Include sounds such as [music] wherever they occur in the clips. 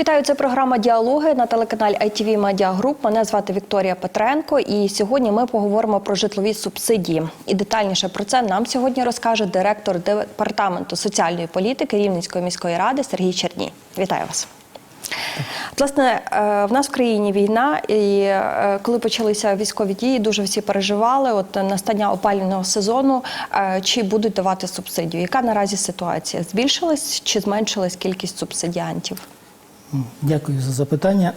Вітаю, це програма Діалоги на телеканалі ITV Media Group. Мене звати Вікторія Петренко, і сьогодні ми поговоримо про житлові субсидії. І детальніше про це нам сьогодні розкаже директор департаменту соціальної політики Рівненської міської ради Сергій Черній. Вітаю вас. Власне, е, в нас в країні війна, і е, коли почалися військові дії, дуже всі переживали. От настання опалювального сезону, е, чи будуть давати субсидію? Яка наразі ситуація? Збільшилась чи зменшилась кількість субсидіантів? Дякую за запитання.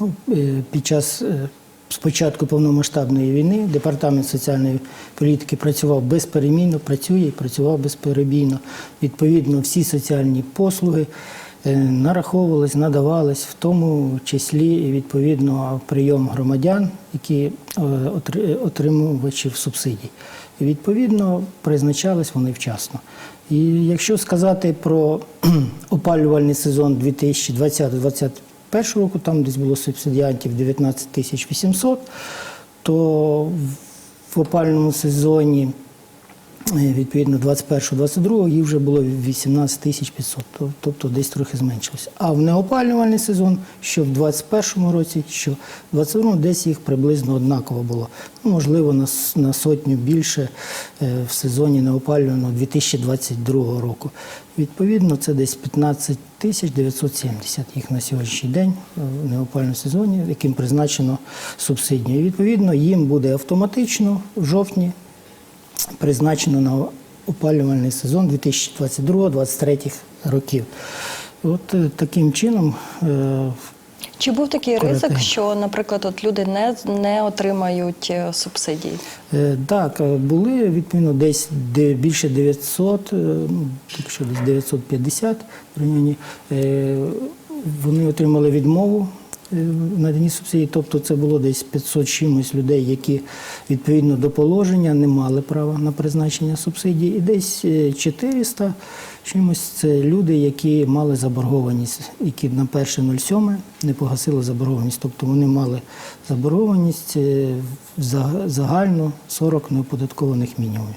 Ну, е, Під час е, спочатку повномасштабної війни департамент соціальної політики працював безперемінно, працює і працював безперебійно. Відповідно, всі соціальні послуги е, нараховувались, надавались, в тому числі відповідно прийом громадян, які отримувачів субсидій. І відповідно призначались вони вчасно. І якщо сказати про [clears throat] опалювальний сезон 2020-2021 року, там десь було субсидіантів 19 тисяч 800, то в опалювальному сезоні відповідно 21-22 їх вже було 18 тисяч 500, тобто десь трохи зменшилося. А в неопалювальний сезон, що в 21 році, що в 22 десь їх приблизно однаково було. Ну, можливо, на, на сотню більше е, в сезоні неопалювального 2022 року. Відповідно, це десь 15 тисяч 970 їх на сьогоднішній день е, в неопалювальному сезоні, яким призначено субсидію. І, відповідно, їм буде автоматично в жовтні призначено на опалювальний сезон 2022-2023 років. От е, таким чином е, Чи був такий ризик, що, наприклад, от люди не, не отримають е, субсидій? Е, Так, були відповідно десь де більше 900, е, ну, якщо десь 950 в районі, вони отримали відмову е, в наданні тобто це було десь 500 чимось людей, які відповідно до положення не мали права на призначення субсидій, і десь е, 400 чимось це люди, які мали заборгованість, які на 1.07 не погасили заборгованість, тобто вони мали заборгованість е, за- загально 40 неоподаткованих мінімумів.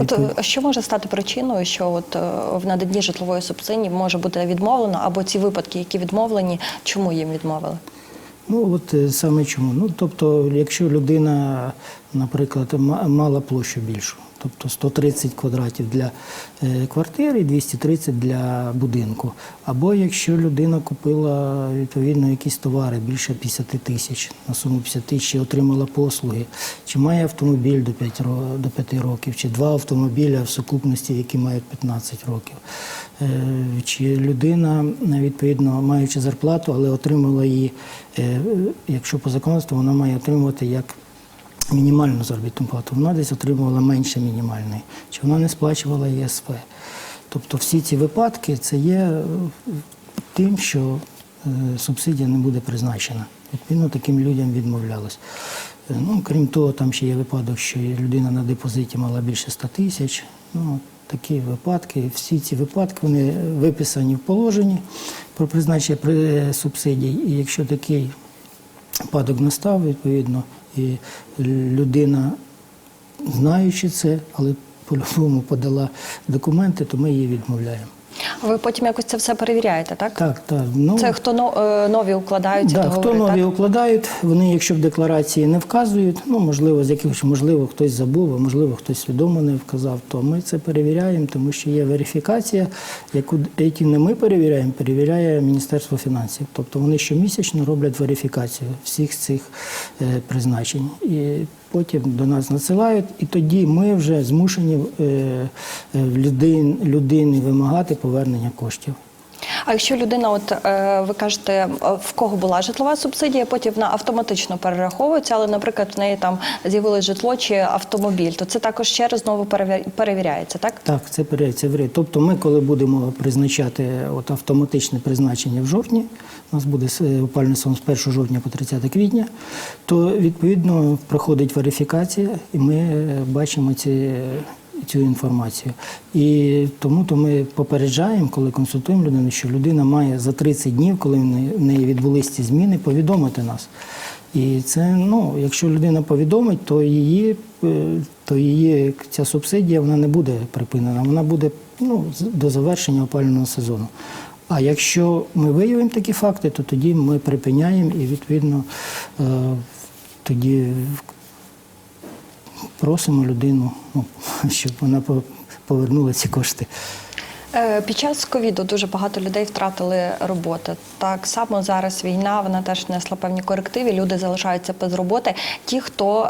От е, що може стати причиною, що от е, в наданні житлової субсидії може бути відмовлено, або ці випадки, які відмовлені, чому їм відмовили? Ну от е, саме чому? Ну тобто, якщо людина, наприклад, мала площу більшу, тобто 130 квадратів для е, квартири і 230 для будинку. Або якщо людина купила відповідно якісь товари більше 50 тисяч на суму 50 тисяч і отримала послуги, чи має автомобіль до 5, ро- до 5 років, чи два автомобіля в сукупності, які мають 15 років. Е, Чи людина, відповідно, маючи зарплату, але отримала її, е, якщо по законодавству вона має отримувати як мінімальну заробітну плату, вона десь отримувала менше мінімальної, чи вона не сплачувала ЄСВ. Тобто всі ці випадки це є е, тим, що е, субсидія не буде призначена. Відповідно, таким людям відмовлялось. Е, Ну, крім того, там ще є випадок, що людина на депозиті мала більше 100 тисяч. Ну, такі випадки. Всі ці випадки вони виписані в положенні про призначення при- субсидій. І якщо такий випадок настав, відповідно, і людина, знаючи це, але по-любому подала документи, то ми її відмовляємо. Ви потім якось це все перевіряєте, так? Так, так. Ну, Це хто е, нові укладаються Да, договори, хто нові так? укладають, вони, якщо в декларації не вказують, ну можливо, з якихось можливо хтось забув, а можливо, хтось свідомо не вказав, то ми це перевіряємо, тому що є верифікація, яку які не ми перевіряємо, перевіряє Міністерство фінансів. Тобто вони щомісячно роблять верифікацію всіх цих е, призначень. І потім до нас надсилають, і тоді ми вже змушені е, е, людин, людини вимагати повернення коштів. А якщо людина, от е, ви кажете, е, в кого була житлова субсидія, потім вона автоматично перераховується, але, наприклад, в неї там з'явилось житло чи автомобіль, то це також ще раз знову перевіряється, так? Так, це перевіряється в ряд. Тобто ми, коли будемо призначати от автоматичне призначення в жовтні, у нас буде с- опалювальний сезон з 1 жовтня по 30 квітня, то відповідно проходить верифікація, і ми е, бачимо ці, цю інформацію. І тому то ми попереджаємо, коли консультуємо людину, що людина має за 30 днів, коли в неї- відбулись ці зміни, повідомити нас. І це, ну, якщо людина повідомить, то її, е, то її ця субсидія вона не буде припинена, вона буде ну, до завершення опалювального сезону. А якщо ми виявимо такі факти, то тоді ми припиняємо і відповідно е, тоді просимо людину, ну, [laughs] щоб вона по- повернула ці кошти. Е, Під час ковіду дуже багато людей втратили роботи. Так само зараз війна, вона теж внесла певні корективи. Люди залишаються без роботи. Ті, хто е,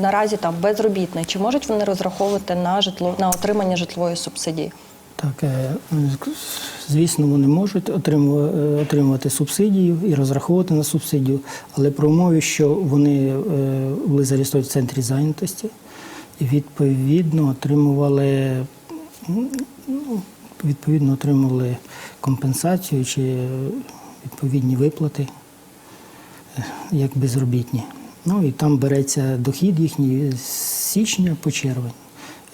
наразі там безробітний, чи можуть вони розраховувати на житло на отримання житлової субсидії? Так, е, звісно, вони можуть отримува- е, отримувати субсидію і розраховувати на субсидію, але при умові, що вони були зареєстровані в центрі зайнятості відповідно отримували ну, відповідно отримували компенсацію чи відповідні виплати е, як безробітні. Ну і там береться дохід їхній з січня по червень.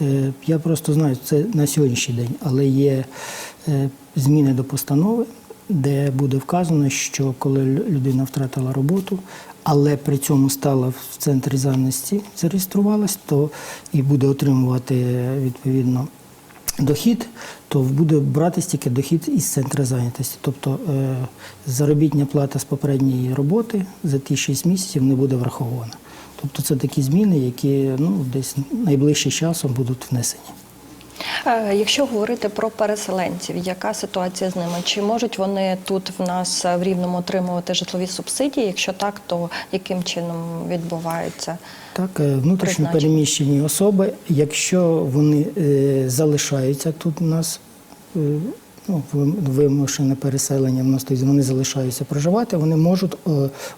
Е, Я просто знаю, це на сьогоднішній день, але є е, зміни до постанови, де буде вказано, що коли людина втратила роботу, але при цьому стала в центрі зайнятості, зареєструвалась, то і буде отримувати відповідно дохід, то буде братись тільки дохід із центру зайнятості. Тобто е, заробітня плата з попередньої роботи за ті 6 місяців не буде врахована. Тобто це такі зміни, які ну, десь найближчим часом будуть внесені. Е, Якщо говорити про переселенців, яка ситуація з ними? Чи можуть вони тут в нас е, в рівному отримувати житлові субсидії? Якщо так, то яким чином відбувається? Так, е, внутрішньо переміщені особи, якщо вони залишаються тут у нас, ну, вимушене переселення в нас, тобто вони залишаються проживати, вони можуть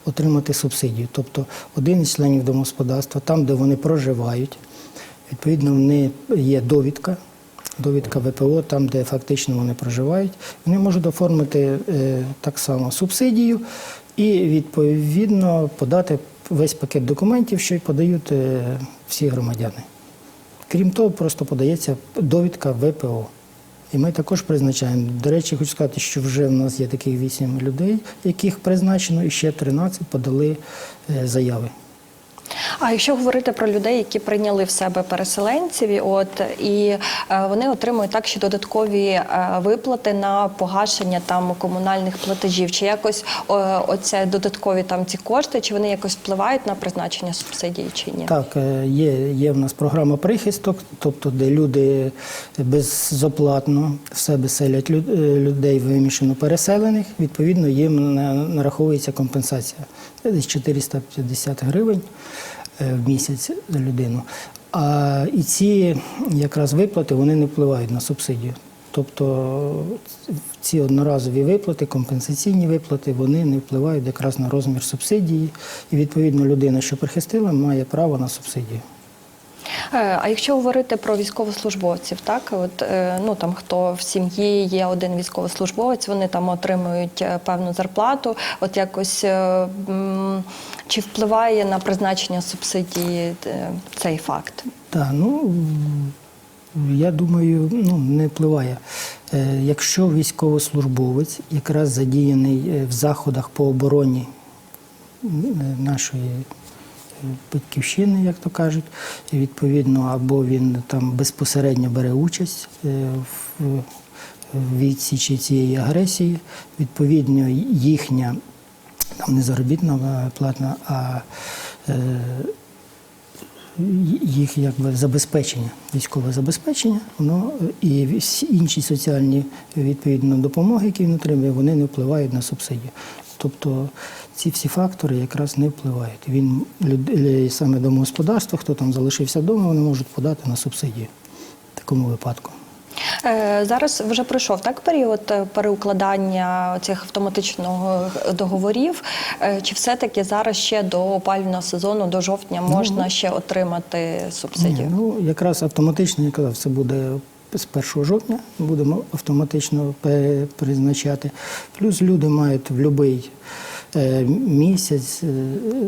отримати субсидію. Тобто один із членів домогосподарства, там, де вони проживають, відповідно, вони є довідка. Довідка ВПО, там, де фактично вони проживають, вони можуть оформити е, так само субсидію і відповідно подати весь пакет документів, що й подають е, всі громадяни. Крім того, просто подається довідка ВПО. І ми також призначаємо. До речі, хочу сказати, що вже в нас є таких 8 людей, яких призначено, і ще 13 подали е, заяви. А якщо говорити про людей, які прийняли в себе переселенців, от і е, вони отримують так, що додаткові е, виплати на погашення там комунальних платежів, чи якось оце додаткові там ці кошти, чи вони якось впливають на призначення субсидії, чи ні? Так, е, є, є в нас програма прихисток, тобто де люди безоплатно в себе селять лю- людей вимішано переселених, відповідно їм на- нараховується компенсація. Десь 450 гривень е, в місяць за людину. А і ці якраз виплати вони не впливають на субсидію. Тобто ці одноразові виплати, компенсаційні виплати, вони не впливають якраз на розмір субсидії. І відповідно людина, що прихистила, має право на субсидію. Е, А якщо говорити про військовослужбовців, так от е, ну там хто в сім'ї є один військовослужбовець, вони там отримують е, певну зарплату. От якось чи впливає на призначення субсидії цей факт? Так, ну я думаю, ну не впливає. Якщо військовослужбовець якраз задіяний в заходах по обороні нашої батьківщини, як то кажуть, відповідно, або він там безпосередньо бере участь е, в, відсічі цієї агресії, відповідно, їхня там не заробітна платна, а е, їх якби забезпечення, військове забезпечення, е, і всі інші соціальні відповідно допомоги, які він отримує, вони не впливають на субсидію. Тобто ці всі фактори якраз не впливають. Він люд- е, саме домогосподарство, хто там залишився вдома, вони можуть подати на субсидію в такому випадку. Е, Зараз вже пройшов так період е, переукладання цих договорів. Е, Чи все-таки зараз ще до опалювального сезону, до жовтня, можна ще отримати субсидію? Ні, ну якраз автоматично я казав, це буде з 1 жовтня. Будемо автоматично призначати. Плюс люди мають в будь-який місяць, е,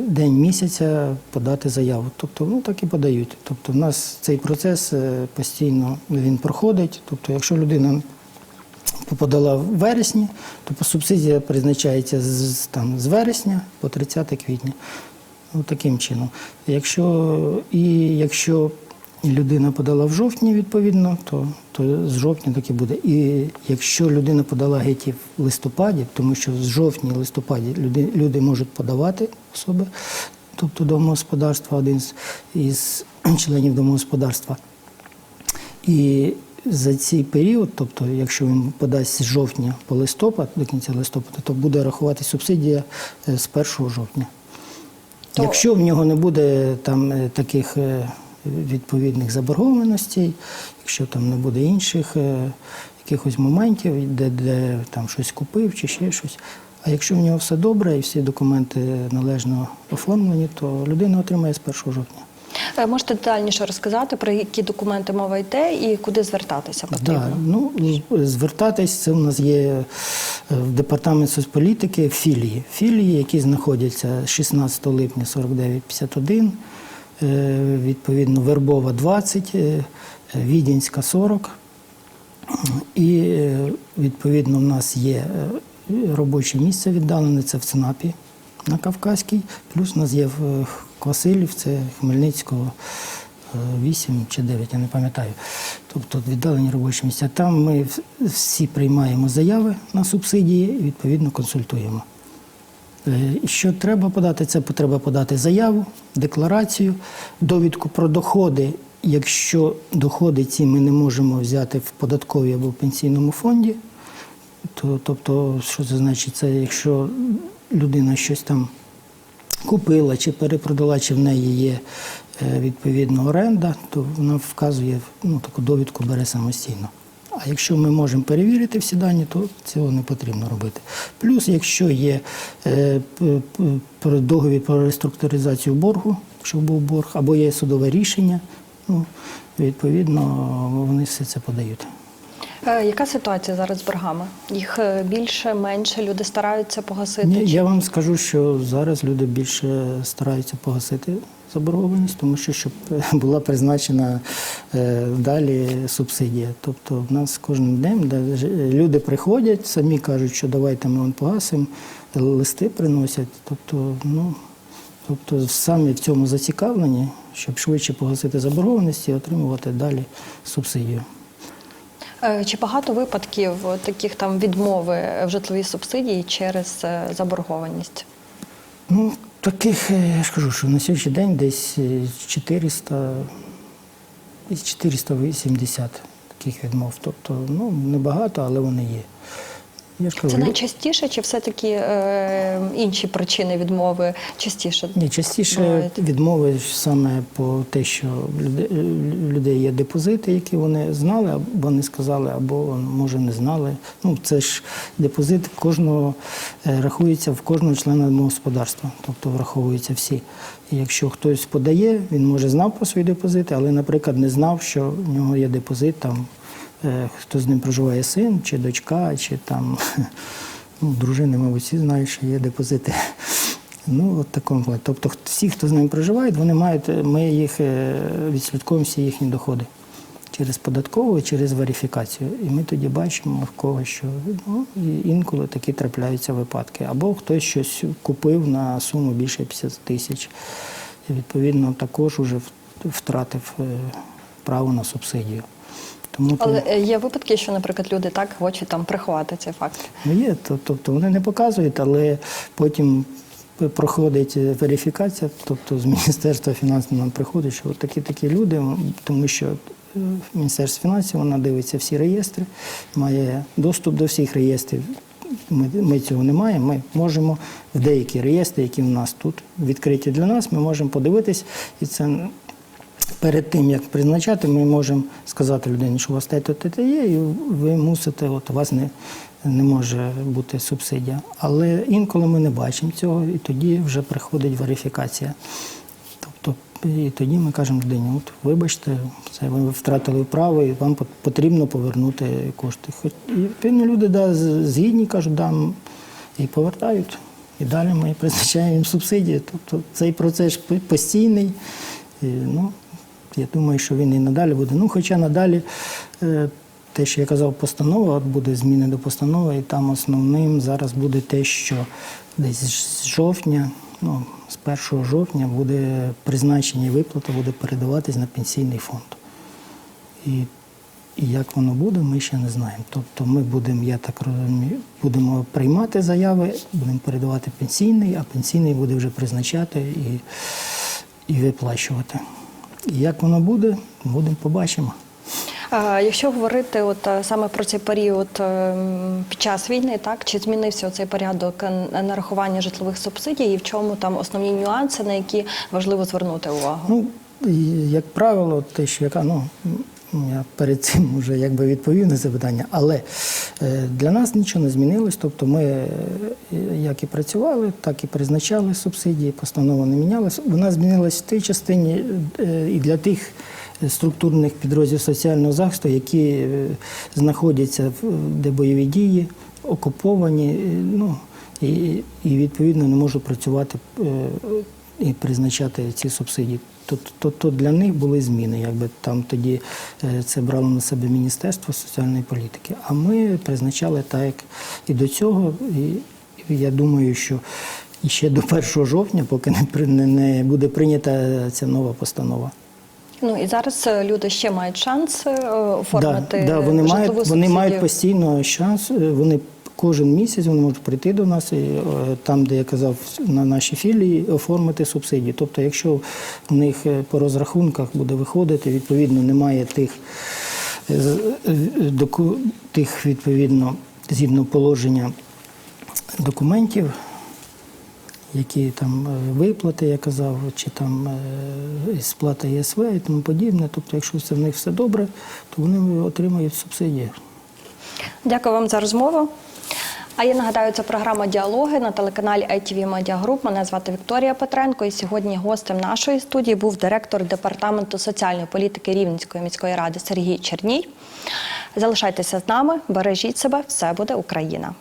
день місяця подати заяву. Тобто, ну так і подають. Тобто, в нас цей процес е, постійно він проходить. Тобто, якщо людина подала в вересні, то субсидія призначається з, там, з вересня по 30 квітня. Ну, таким чином. Якщо, і якщо людина подала в жовтні, відповідно, то, то з жовтня так і буде. І якщо людина подала геть в листопаді, тому що з жовтня і листопаді люди, люди можуть подавати особи, тобто домогосподарства, один з із [clears throat] членів домогосподарства. І за цей період, тобто, якщо він подасть з жовтня по листопад, до кінця листопада, то буде рахувати субсидія е, з 1 жовтня. То- Якщо в нього не буде там е, таких е, відповідних заборгованостей, якщо там не буде інших е, якихось моментів, де, де там щось купив чи ще щось. А якщо в нього все добре і всі документи належно оформлені, то людина отримає з 1 жовтня. Е, Можете детальніше розказати, про які документи мова йде і куди звертатися потрібно? Да, ну, звертатись, це у нас є е, в департамент соцполітики філії. Філії, які знаходяться 16 липня 4951, е, відповідно, Вербова 20, е, Відінська 40. І е, відповідно в нас є е, робоче місце віддалене, це в ЦНАПі на Кавказькій, плюс у нас є в е, Квасилів, це Хмельницького е, 8 чи 9, я не пам'ятаю. Тобто віддалені робочі місця. Там ми всі приймаємо заяви на субсидії і відповідно консультуємо. Е, Що треба подати? Це треба подати заяву, декларацію, довідку про доходи. Якщо доходи ці ми не можемо взяти в податковій або в пенсійному фонді, то тобто, що це значить? Це якщо людина щось там купила чи перепродала, чи в неї є е, відповідно оренда, то вона вказує, ну, таку довідку бере самостійно. А якщо ми можемо перевірити всі дані, то цього не потрібно робити. Плюс, якщо є е, договір про реструктуризацію боргу, якщо був борг, або є судове рішення, ну, відповідно, вони все це подають. Е, Яка ситуація зараз з боргами? Їх е, більше, менше, люди стараються погасити? Ні, я вам скажу, що зараз люди більше стараються погасити заборгованість, тому що щоб е, була призначена далі субсидія. Тобто в нас кожен день де люди приходять, самі кажуть, що давайте ми вам погасимо, листи приносять. Тобто, ну, тобто самі в цьому зацікавлені, щоб швидше погасити заборгованість і отримувати далі субсидію. Е, Чи багато випадків таких там відмови в житловій субсидії через е, заборгованість? Ну, таких, е, я ж кажу, що на сьогоднішній день десь е, 400, десь 480 таких відмов. Тобто, ну, небагато, але вони є. Я ж кажу, Це найчастіше, чи все-таки е, інші причини відмови частіше? Ні, частіше бувають? відмови саме по те, що люди- людей є депозити, які вони знали, або не сказали, або може не знали. Ну це ж депозит кожного е, рахується в кожного члена домогосподарства, тобто враховуються всі. І якщо хтось подає, він може знав про свої депозити, але, наприклад, не знав, що в нього є депозит там. Е, Хто з ним проживає син, чи дочка, чи там [laughs] ну, дружини, мабуть, всі знають, що є депозити. Ну, от такому. Тобто всі, хто з ними проживають, вони мають, е, ми їх е, відслідковуємо всі їхні доходи через податкову через верифікацію. І ми тоді бачимо в кого що. Ну, інколи такі трапляються випадки. Або хтось щось купив на суму більше 50 тисяч. І відповідно також уже втратив право на субсидію. Тому Але е, є випадки, що, наприклад, люди так хочуть там приховати цей факт. Ну, є, тобто вони не показують, але потім проходить е, верифікація, тобто з Міністерства фінансів нам приходить, що от такі такі люди, тому що е, Міністерство фінансів вона дивиться всі реєстри, має доступ до всіх реєстрів. Ми, ми цього не маємо. Ми можемо в деякі реєстри, які в нас тут відкриті для нас, ми можемо подивитись, і це перед тим, як призначати, ми можемо сказати людині, що у вас те, те, те, є, і ви мусите, от у вас не, не може бути субсидія. Але інколи ми не бачимо цього, і тоді вже приходить верифікація. Тобто, і тоді ми кажемо людині, от вибачте, це ви втратили право, і вам потрібно повернути кошти. Хоч і відповідно люди да, згідні кажуть, да, і повертають. І далі ми призначаємо їм субсидії. Тобто цей процес постійний. І, ну, я думаю, що він і надалі буде. Ну, хоча надалі е, те, що я казав, постанова, буде зміни до постанови, і там основним зараз буде те, що десь з жовтня ну, з 1 жовтня буде призначення і виплата буде передаватись на пенсійний фонд. І, і як воно буде, ми ще не знаємо. Тобто ми будемо, я так розумію, будемо приймати заяви, будемо передавати пенсійний, а пенсійний буде вже призначати і, і виплачувати. Як воно буде, будемо побачимо. А Якщо говорити от е, саме про цей період е, під час війни, так чи змінився цей порядок нарахування житлових субсидій, і в чому там основні нюанси, на які важливо звернути увагу? Ну, як правило, те, що яка, ну, я перед цим вже якби відповів на це питання, але е, для нас нічого не змінилось. Тобто ми е, як і працювали, так і призначали субсидії, постанова не мінялась. Вона змінилась в тій частині е, і для тих структурних підрозділів соціального захисту, які знаходяться в де бойові дії, окуповані. Ну, і, і відповідно не можуть працювати і призначати ці субсидії. То, то, то для них були зміни, якби там тоді е, це брало на себе Міністерство соціальної політики. А ми призначали так, як і до цього. І, я думаю, що ще до 1 жовтня, поки не, не, не буде прийнята ця нова постанова. Ну і зараз е, люди ще мають шанс е, оформити Да, да, вони мають, вони мають постійно шанс. Вони кожен місяць вони можуть прийти до нас і е, там, де я казав, на нашій філії оформити субсидії. Тобто, якщо в них е, по розрахунках буде виходити, відповідно, немає тих, е, тих відповідно, згідно положення документів. Які там виплати, я казав, чи там сплата ЄСВ і тому подібне. Тобто, якщо це в них все добре, то вони отримають субсидії. Дякую вам за розмову. А я нагадаю, це програма Діалоги на телеканалі ITV Media Group. Мене звати Вікторія Петренко. І сьогодні гостем нашої студії був директор департаменту соціальної політики Рівненської міської ради Сергій Черній. Залишайтеся з нами, бережіть себе, все буде Україна.